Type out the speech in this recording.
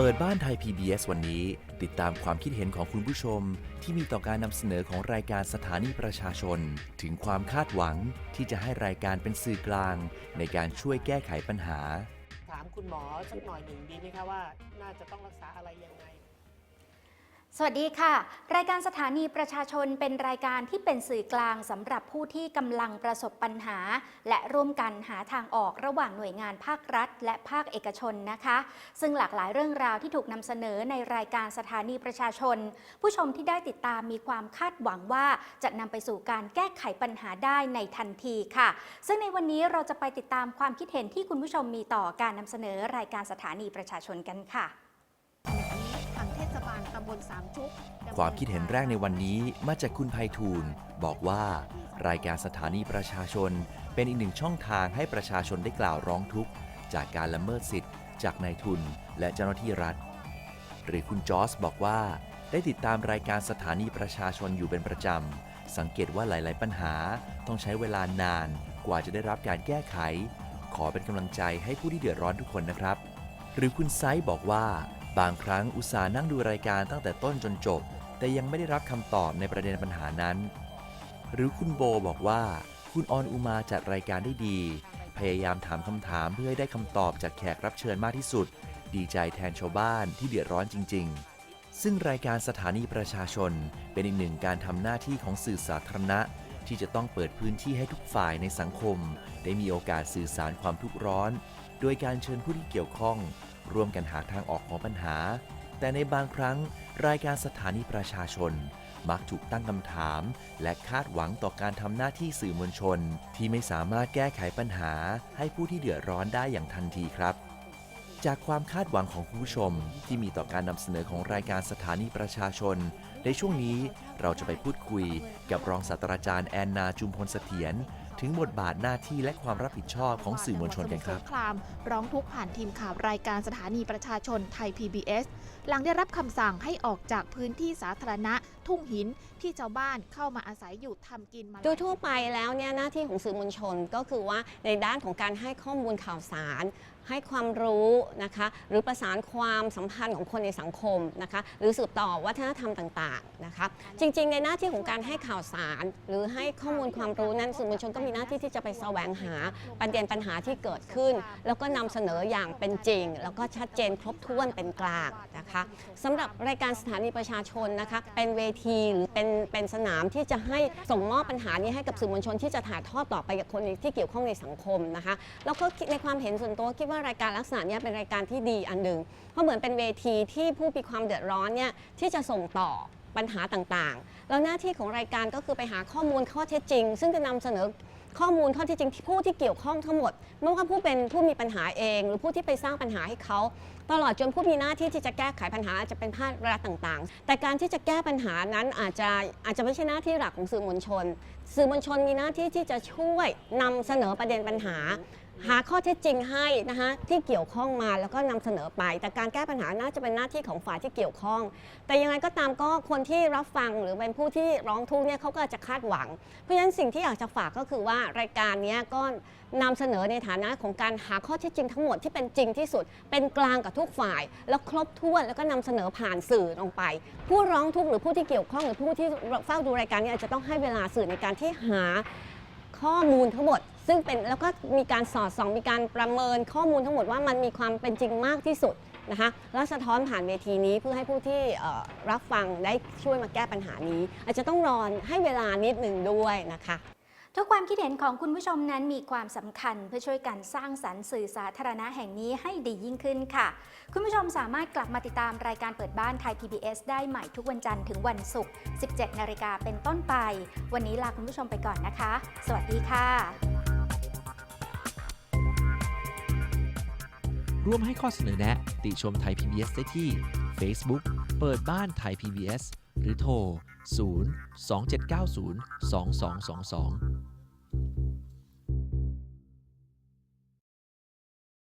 เปิดบ้านไทย PBS วันนี้ ติดตามความคิดเห็นของคุณผู้ชม ที่มีต่อการนำเสนอของรายการสถานีประชาชน ถึงความคาดหวังที่จะให้รายการเป็นสื่อกลาง ในการช่วยแก้ไขปัญหา ถามคุณหมอสักหน่อยหนึ่งดีไหมคะว่า น่าจะต้องรักษาอะไรยังไง สวัสดีค่ะ รายการสถานีประชาชนเป็นรายการที่เป็นสื่อกลางสำหรับผู้ที่กำลังประสบปัญหา และร่วมกันหาทางออกระหว่างหน่วยงานภาครัฐ และภาคเอกชนนะคะ ซึ่งหลากหลายเรื่องราวที่ถูกนำเสนอในรายการสถานีประชาชน ผู้ชมที่ได้ติดตามมีความคาดหวังว่าจะนำไปสู่การแก้ไขปัญหาได้ในทันทีค่ะ ซึ่งในวันนี้เราจะไปติดตามความคิดเห็นที่คุณผู้ชมมีต่อการนำเสนอรายการสถานีประชาชนกันค่ะ บลสามชุกความคิดเห็นแรกในวันนี้มาจากคุณไพฑูรย์บอกว่า รายการสถานีประชาชน เป็นอีกหนึ่งช่องทางให้ประชาชนได้กล่าวร้องทุกข์ จากการละเมิดสิทธิ์ จากนายทุนและเจ้าหน้าที่รัฐ หรือคุณจอสบอกว่า ได้ติดตามรายการสถานีประชาชนอยู่เป็นประจำ สังเกตว่าหลาย ๆ ปัญหาต้องใช้เวลานาน กว่าจะได้รับการแก้ไข ขอเป็นกำลังใจให้ผู้ที่เดือดร้อนทุกคนนะครับ หรือคุณไซส์บอกว่า บางครั้งอุตส่าห์นั่งดูรายการตั้งแต่ต้นจนจบ แต่ยังไม่ได้รับคำตอบในประเด็นปัญหานั้น หรือคุณโบบอกว่า คุณออนอุมาจัดรายการได้ดี พยายามถามคำถามเพื่อให้ได้คำตอบจากแขกรับเชิญมากที่สุด ดีใจแทนชาวบ้านที่เดือดร้อนจริง ๆ ซึ่งรายการสถานีประชาชน เป็นอีกหนึ่งการทำหน้าที่ของสื่อสาธารณะที่จะต้องเปิดพื้นที่ให้ทุกฝ่ายในสังคม ได้มีโอกาสสื่อสารความทุกข์ร้อน โดยการเชิญผู้ที่เกี่ยวข้อง ร่วมกันหาทางออกของปัญหา แต่ในบางครั้ง รายการสถานีประชาชน มักถูกตั้งคำถาม และคาดหวังต่อการทำหน้าที่สื่อมวลชน ที่ไม่สามารถแก้ไขปัญหา ให้ผู้ที่เดือดร้อนได้อย่างทันทีครับจากความคาดหวังของคุณผู้ชม ที่มีต่อการนำเสนอของรายการสถานีประชาชน ในช่วงนี้เราจะไปพูดคุยกับรองศาสตราจารย์แอนนาจุมพลเสถียร ถึงบทบาทหน้าที่และความรับผิดชอบของสื่อมวลชนกันครับสงครามร้องทุกข์ผ่านทีมข่าวรายการสถานีประชาชนไทย PBS หลังได้รับคำสั่งให้ออกจากพื้นที่สาธารณะ ทุ่งหินที่ชาวบ้านเข้ามาอาศัยอยู่ทำกินมาโดยทั่วไปแล้วเนี่ยหน้าที่ของสื่อมวลชนก็คือว่าในด้านของการให้ข้อมูลข่าวสาร ให้ความรู้นะคะ หรือประสานความสัมพันธ์ของคนในสังคมนะคะ หรือสืบต่อวัฒนธรรมต่างๆนะคะ จริง ๆ ในหน้าที่ของการให้ข่าวสาร หรือให้ข้อมูลความรู้นั้นสื่อมวลชนก็มีหน้าที่ที่จะไปแสวงหาประเด็นปัญหาที่เกิดขึ้น แล้วก็นำเสนออย่างเป็นจริง แล้วก็ชัดเจนครบถ้วนเป็นกลางนะคะสำหรับรายการสถานีประชาชนนะคะ เป็นเวทีหรือเป็นเป็นสนามที่จะให้ส่งมอบปัญหานี้ให้กับสื่อมวลชนที่จะถ่ายทอดต่อไปกับคนที่เกี่ยวข้องในสังคมนะคะแล้วก็ในความเห็นส่วนตัวคิดว่ารายการลักษณะนี้เป็นรายการที่ดีอันหนึ่งเพราะเหมือนเป็นเวทีที่ผู้มีความเดือดร้อนเนี่ยที่จะส่งต่อปัญหาต่างๆ แล้วหน้าที่ของรายการก็คือไปหาข้อมูลข้อเท็จจริง ซึ่งจะนำเสนอข้อมูลข้อเท็จจริงที่ผู้ที่เกี่ยวข้องทั้งหมดไม่ว่าผู้เป็นผู้มีปัญหาเอง หรือผู้ที่ไปสร้างปัญหาให้เขา ตลอดจนผู้มีหน้าที่ที่จะแก้ไขปัญหาอาจจะเป็นภาครัฐต่างๆ แต่การที่จะแก้ปัญหานั้นอาจจะอาจจะไม่ใช่หน้าที่หลักของสื่อมวลชน สื่อมวลชนมีหน้าที่ที่จะช่วยนำเสนอประเด็นปัญหา หาข้อเท็จจริงให้นะคะที่เกี่ยวข้องมาแล้วก็นำเสนอไป แต่การแก้ปัญหาน่าจะเป็นหน้าที่ของฝ่ายที่เกี่ยวข้อง แต่ยังไงก็ตามก็คนที่รับฟังหรือเป็นผู้ที่ร้องทุกข์เนี่ยเขาก็จะคาดหวัง เพราะฉะนั้นสิ่งที่อยากจะฝากก็คือว่ารายการนี้ก็นำเสนอในฐานะของการหาข้อเท็จจริงทั้งหมดที่เป็นจริงที่สุด เป็นกลางกับทุกฝ่าย แล้วครบถ้วนแล้วก็นำเสนอผ่านสื่อลงไป ผู้ร้องทุกข์หรือผู้ที่เกี่ยวข้องหรือผู้ที่เฝ้าดูรายการนี้อาจจะต้องให้เวลาสื่อในการที่หาข้อมูลทั้งหมด ซึ่งเป็นแล้วก็มีการสอดส่องมีการประเมินข้อมูลทั้งหมดว่ามันมีความเป็นจริงมากที่สุดนะคะแล้วสะท้อนผ่านเวทีนี้เพื่อให้ผู้ที่รับฟังได้ช่วยมาแก้ปัญหานี้ อาจจะต้องรอให้เวลานิดหนึ่งด้วยนะคะทุกความคิดเห็นของคุณผู้ชมนั้นมีความสำคัญเพื่อช่วยกันสร้างสรรค์สื่อสาธารณะแห่งนี้ให้ดียิ่งขึ้นค่ะ คุณผู้ชมสามารถกลับมาติดตามรายการเปิดบ้านไทย PBS ได้ใหม่ทุกวันจันทร์ถึงวันศุกร์ 17 นาฬิกาเป็นต้นไป วันนี้ลาคุณผู้ชมไปก่อนนะคะ สวัสดีค่ะ ร่วมให้ข้อเสนอแนะ ติชมไทย PBS ได้ที่ Facebook เปิดบ้านไทย PBS หรือโทร 0 2790 2222